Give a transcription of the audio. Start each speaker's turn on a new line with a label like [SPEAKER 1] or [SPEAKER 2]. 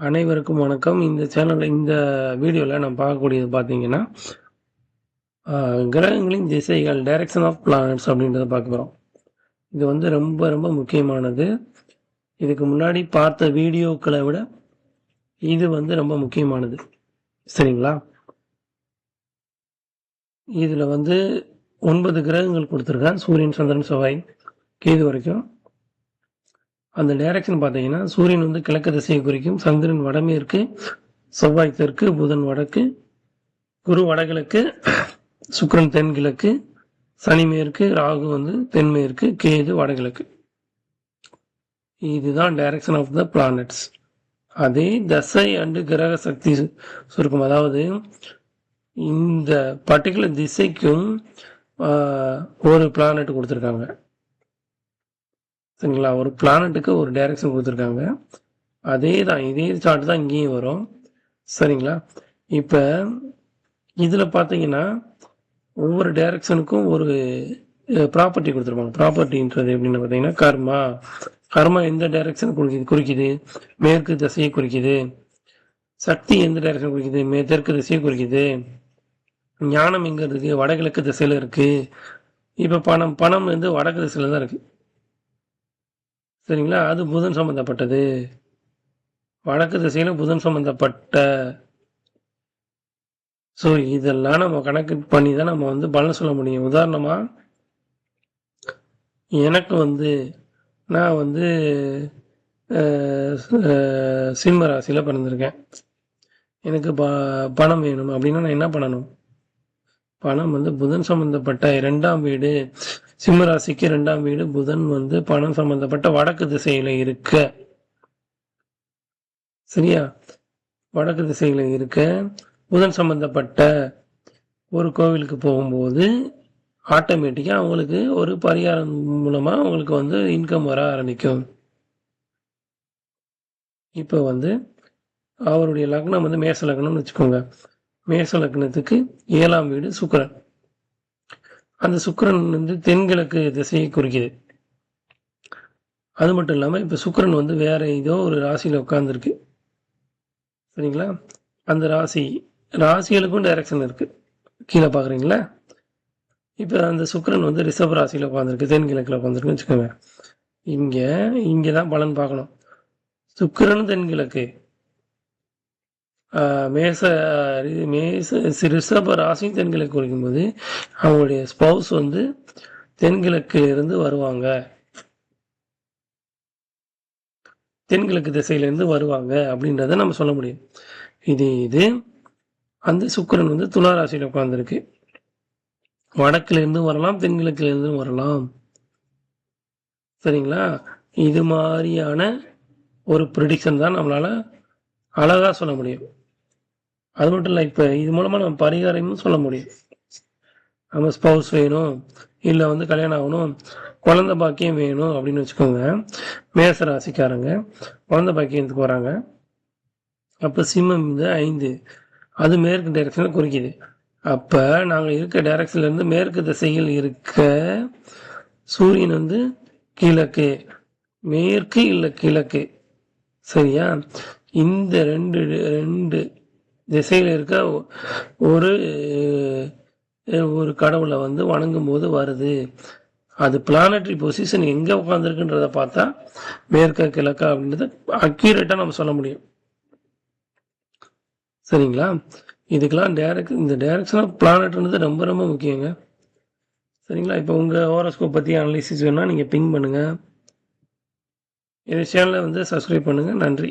[SPEAKER 1] அனைவருக்கும் வணக்கம். இந்த சேனலில் இந்த வீடியோவில் நம்ம பார்க்கக்கூடியது பார்த்தீங்கன்னா, கிரகங்களின் திசைகள் டைரக்ஷன் ஆஃப் பிளானட்ஸ் அப்படின்றத பார்க்க போகிறோம் இது வந்து ரொம்ப ரொம்ப முக்கியமானது. இதுக்கு முன்னாடி பார்த்த வீடியோக்களை விட இது வந்து ரொம்ப முக்கியமானது. சரிங்களா? இதில் வந்து ஒன்பது கிரகங்கள் கொடுத்துருக்கேன் சூரியன், சந்திரன், செவ்வாய், கேது வரைக்கும். அந்த டைரக்ஷன் பார்த்தீங்கன்னா, சூரியன் வந்து கிழக்கு திசையை குறிக்கும். சந்திரன் வடமேற்கு, செவ்வாய் தெற்கு, புதன் வடக்கு, குரு வடகிழக்கு, சுக்கரன் தென்கிழக்கு, சனி மேற்கு, ராகு வந்து தென்மேற்கு, கேது வடகிழக்கு. இதுதான் டைரக்ஷன் ஆஃப் த பிளானட்ஸ். அதே தசை அண்டு கிரக சக்தி சுருக்கம். அதாவது இந்த பர்ட்டிகுலர் திசைக்கும் ஒரு பிளானட் கொடுத்துருக்காங்க சரிங்களா? ஒரு பிளானட்டுக்கு ஒரு டைரக்ஷன் கொடுத்துருக்காங்க அதே தான். இதே சார்ட் தான் இங்கேயும் வரும். சரிங்களா? இப்போ இதில் பார்த்தீங்கன்னா, ஒவ்வொரு டைரக்ஷனுக்கும் ஒரு ப்ராப்பர்ட்டி கொடுத்துருப்பாங்க ப்ராப்பர்ட்டின்றது எப்படின்னு பார்த்தீங்கன்னா, கர்மா. கர்மா எந்த டைரக்ஷன் குறிக்குது குறிக்குது? மேற்கு திசையை குறிக்குது. சக்தி எந்த டைரக்ஷன் குறிக்குது? மே தெற்கு திசையை குறிக்குது. ஞானம் எங்கே இருக்குது வடகிழக்கு திசையில் இருக்குது இப்போ பணம் பணம் வந்து வடக்கு திசையில் தான் இருக்குது சரிங்களா? அது புதன் சம்பந்தப்பட்டது. வடக்கு திசையில புதன் சம்பந்தப்பட்ட ஸோ இதெல்லாம் நம்ம கணக்கு பண்ணி தான் நம்ம வந்து பலன் சொல்ல முடியும். உதாரணமா எனக்கு வந்து நான் வந்து சிம்ம ராசியில் பிறந்திருக்கேன். எனக்கு ப பணம் வேணும் அப்படின்னா நான் என்ன பண்ணணும்? பணம் வந்து புதன் சம்பந்தப்பட்ட இரண்டாம் வீடு சிம்மராசிக்கு ரெண்டாம் வீடு புதன் வந்து பணம் சம்பந்தப்பட்ட வடக்கு திசையில இருக்க. சரியா? வடக்கு திசையில இருக்க, புதன் சம்பந்தப்பட்ட ஒரு கோவிலுக்கு போகும்போது, ஆட்டோமேட்டிக்காக அவங்களுக்கு ஒரு பரிகாரம் மூலமாக அவங்களுக்கு வந்து இன்கம் வர ஆரம்பிக்கும். இப்போ வந்து அவருடைய லக்னம் வந்து மேச லக்னம்னு வச்சுக்கோங்க. மேச லக்னத்துக்கு ஏழாம் வீடு சுக்கரன் அந்த சுக்கரன் வந்து தென்கிழக்கு திசையை குறிக்குது. அது மட்டும் இல்லாமல் இப்போ சுக்கிரன் வந்து வேற ஏதோ ஒரு ராசியில் உட்காந்துருக்கு சரிங்களா? அந்த ராசி ராசிகளுக்கும் டைரக்ஷன் இருக்குது கீழே பார்க்குறீங்களா? இப்போ அந்த சுக்கரன் வந்து ரிஷப் ராசியில் உட்காந்துருக்கு தென்கிழக்கில் உட்காந்துருக்குன்னு வச்சுக்கோங்க. இங்கே இங்கே தான் பலன் பார்க்கணும். சுக்கரன் தென்கிழக்கு. மேச மேச ரிஷப ராசி தென்கிழக்கு குறிக்கும்போது, அவங்களுடைய ஸ்பவுஸ் வந்து தென்கிழக்கில் இருந்து வருவாங்க. தென்கிழக்கு திசையிலேருந்து வருவாங்க அப்படின்றத நம்ம சொல்ல முடியும். இது இது அந்த சுக்கரன் வந்து துலா ராசியில உட்கார்ந்திருக்கு. வடக்குல இருந்தும் வரலாம், தென்கிழக்குல இருந்தும் வரலாம். சரிங்களா? இது மாதிரியான ஒரு ப்ரிடிக்ஷன் தான் நம்மளால அழகா சொல்ல முடியும். அது மட்டும் இல்லை இப்போ இது மூலமாக நம்ம பரிகாரமும் சொல்ல முடியும். நம்ம ஸ்பவுஸ் வேணும், இல்லை வந்து கல்யாணம் ஆகணும், குழந்த பாக்கியம் வேணும் அப்படின்னு வச்சுக்கோங்க. மேச ராசிக்காரங்க குழந்த பாக்கியத்துக்கு வராங்க. அப்போ சிம்மம் இந்த ஐந்து அது மேற்கு டைரக்ஷனில் குறிக்குது. அப்போ நாங்கள் இருக்க டைரக்ஷன்லேருந்து மேற்கு திசையில் இருக்க சூரியன் வந்து கிழக்கு. மேற்கு இல்லை கிழக்கு. சரியா? இந்த 2 2 திசையில் இருக்க ஒரு ஒரு கடவுளை வந்து வணங்கும்போது வருது. அது பிளானட்ரி பொசிஷன் எங்கே உட்காந்துருக்குன்றத பார்த்தா, மேற்கா, கிழக்கா அப்படின்றத அக்யூரேட்டாக நம்ம சொல்ல முடியும். சரிங்களா? இதுக்கெல்லாம் டேரக்ட் இந்த டைரக்ஷன் ஆஃப் பிளானட்ன்றது ரொம்ப ரொம்ப முக்கியங்க. சரிங்களா? இப்போ உங்கள் ஹோரோஸ்கோப் பற்றி அனலிசிஸ் வேணால் நீங்கள் பிங் பண்ணுங்கள் இந்த சேனலை வந்து சப்ஸ்கிரைப் பண்ணுங்கள் நன்றி.